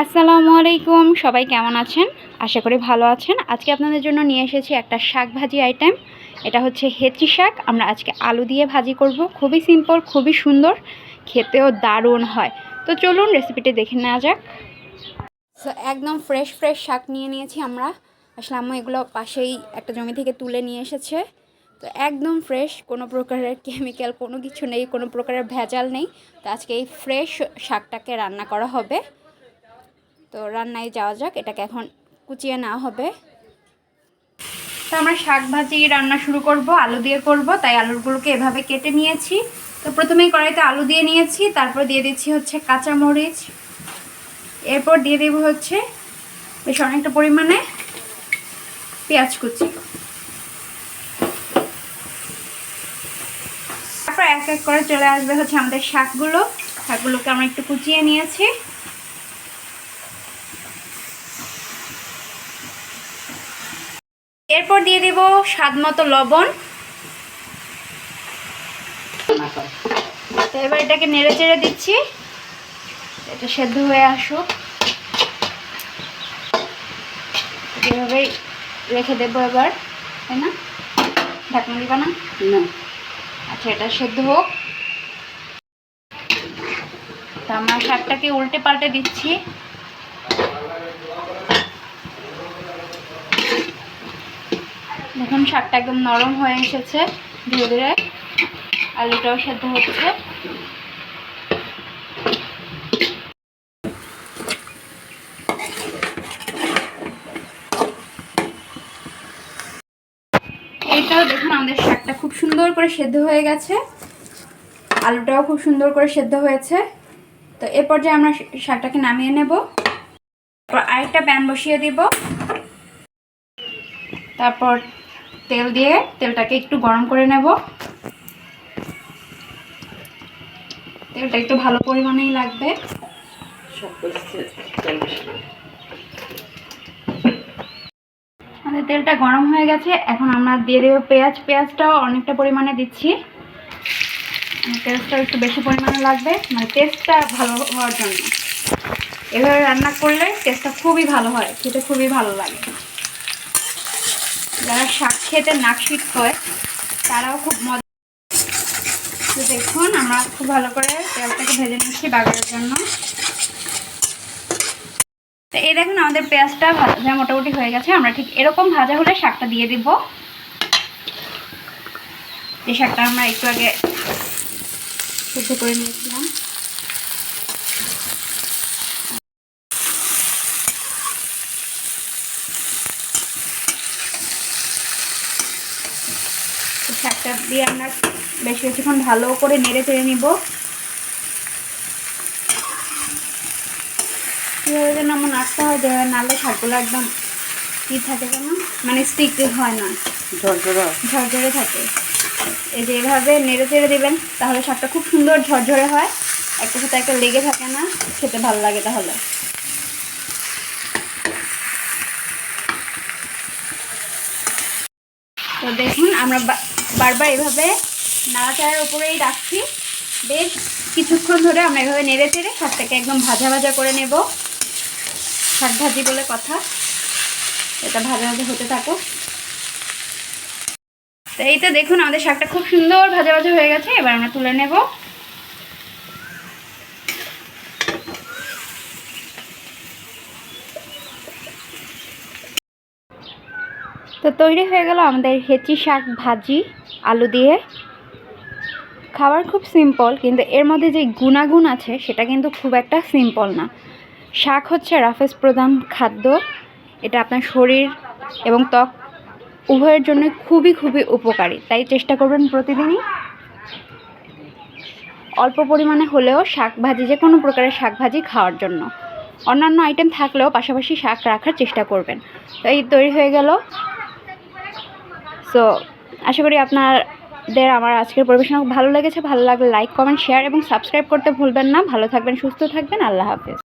আসসালামু আলাইকুম। সবাই কেমন আছেন? আশা করি ভালো আছেন। আজকে আপনাদের জন্য নিয়ে এসেছি একটা শাক ভাজি আইটেম এটা হচ্ছে হেঁচি শাক। আমরা আজকে আলু দিয়ে ভাজি করব। খুবই সিম্পল খুবই সুন্দর। খেতেও দারুণ হয়। তো চলুন রেসিপিটি দেখে নেওয়া যাক। তো একদম ফ্রেশ ফ্রেশ শাক নিয়ে নিয়েছি আমরা। আসলে আম্মু এগুলো পাশেই একটা জমি থেকে তুলে নিয়ে এসেছে। তো একদম ফ্রেশ কোনো প্রকারের কেমিক্যাল কোনো কিছু নেই, কোনো প্রকারের ভেজাল নেই। তো আজকে এই ফ্রেশ শাকটাকে রান্না করা হবে। তো রান্নায় যাওয়া যাক, এটাকে এখন কুচিয়ে নেওয়া হবে। তো আমরা শাক ভাজি রান্না শুরু করব, আলু দিয়ে করব, তাই আলুগুলোকে এভাবে কেটে নিয়েছি। তো প্রথমেই কড়াইতে আলু দিয়ে নিয়েছি, তারপর দিয়ে দিচ্ছি হচ্ছে কাঁচামরিচ। এরপর দিয়ে দেবো হচ্ছে বেশ অনেকটা পরিমাণে পেঁয়াজ কুচি। তারপর এক এক করে চলে আসবে হচ্ছে আমাদের শাকগুলো। শাকগুলোকে আমরা একটু কুচিয়ে নিয়েছি। এরপর দিয়ে দেব স্বাদ মতো লবণ। তো এবার এটাকে নেড়ে চেড়ে দিচ্ছি। এটা সেদ্ধ হয়ে আসুক। এভাবেই রেখে দেবো এবার তাই না? ঢাকনা দিবা না? না। আচ্ছা এটা সেদ্ধ হোক। তো আমরা শাকটাকে উল্টে পাল্টে দিচ্ছি। দেখুন, শাকটা একদম নরম হয়ে এসেছে ধীরে ধীরে। আলুটাও সেদ্ধ হচ্ছে। এইটাও দেখুন, আমাদের শাকটা খুব সুন্দর করে সেদ্ধ হয়ে গেছে। আলুটাও খুব সুন্দর করে সেদ্ধ হয়েছে। তো এ পর্যায়ে আমরা শাকটাকে নামিয়ে নেব। তারপর আরেকটা প্যান বসিয়ে দিব। তারপর তেল দিয়ে তেলটাকে একটু গরম করে নেব। তেলটা একটু ভালো পরিমাণেই লাগবে। আমাদের তেলটা গরম হয়ে গেছে এখন আমরা দিয়ে দেবো পেঁয়াজ। পেঁয়াজটাও অনেকটা পরিমাণে দিচ্ছি। পেঁয়াজটা একটু বেশি পরিমাণে লাগবে মানে টেস্টটা ভালো হওয়ার জন্য। এভাবে রান্না করলে টেস্টটা খুবই ভালো হয় খেতে খুবই ভালো লাগে। যারা শাক খেতে নাক শীত হয় তারাও খুব মজা তো দেখুন, আমরা খুব ভালো করে তেলটাকে ভেজে নিচ্ছি বাগারের জন্য। তো এই দেখুন, আমাদের পেঁয়াজটা ভাজা মোটামুটি হয়ে গেছে। আমরা ঠিক এরকম ভাজা হলে শাকটা দিয়ে দিব। এই শাকটা আমরা একটু আগে সিদ্ধ করে নিয়েছিলাম। শাকটা দিয়ে আমরা বেশ কিছুক্ষণ ভালো করে নেড়ে চেড়ে নিব। কীভাবে যেন আমার নাড়তে হয় যেভাবে নাড়লে শাকগুলো একদম কী থাকে যেন মানে স্টিক হয় না। ঝরঝরে। ঝরঝরে থাকে। এই যে এভাবে নেড়ে চেড়ে দেবেন তাহলে শাকটা খুব সুন্দর ঝরঝরে হয়। একটা সাথে একটা লেগে থাকে না খেতে ভালো লাগে তাহলে। তো দেখুন আমরা বারবার এভাবে নাড়াচাড়ার উপরেই রাখছি। বেশ কিছুক্ষণ ধরে আমরা এভাবে নেড়ে চেড়ে শাকটাকে একদম ভাজা ভাজা করে নেব। শাক ভাজি বলে কথা। এটা ভাজা ভাজা হতে থাকো তো এই তো দেখুন, আমাদের শাকটা খুব সুন্দর ভাজা ভাজা হয়ে গেছে। এবার আমরা তুলে নেব। তো তৈরি হয়ে গেল আমাদের হেঁচি শাক ভাজি। আলু দিয়ে। খাবার খুব সিম্পল কিন্তু এর মধ্যে যে গুণাগুণ আছে, সেটা কিন্তু খুব একটা সিম্পল না। শাক হচ্ছে রাফেজ প্রধান খাদ্য। এটা আপনার শরীর এবং ত্বক উভয়ের জন্য খুবই খুবই উপকারী। তাই চেষ্টা করবেন প্রতিদিনই। অল্প পরিমাণে হলেও শাক ভাজি যে কোনো প্রকারের শাক ভাজি খাওয়ার জন্য। অন্যান্য আইটেম থাকলেও পাশাপাশি শাক রাখার চেষ্টা করবেন। তো এই তৈরি হয়ে গেল। সো আশা করি আপনাদের আমার আজকের পরিবেশনা ভালো লেগেছে। ভালো লাগলে লাইক কমেন্ট শেয়ার এবং সাবস্ক্রাইব করতে ভুলবেন না। ভালো থাকবেন, সুস্থ থাকবেন। আল্লাহ হাফেজ।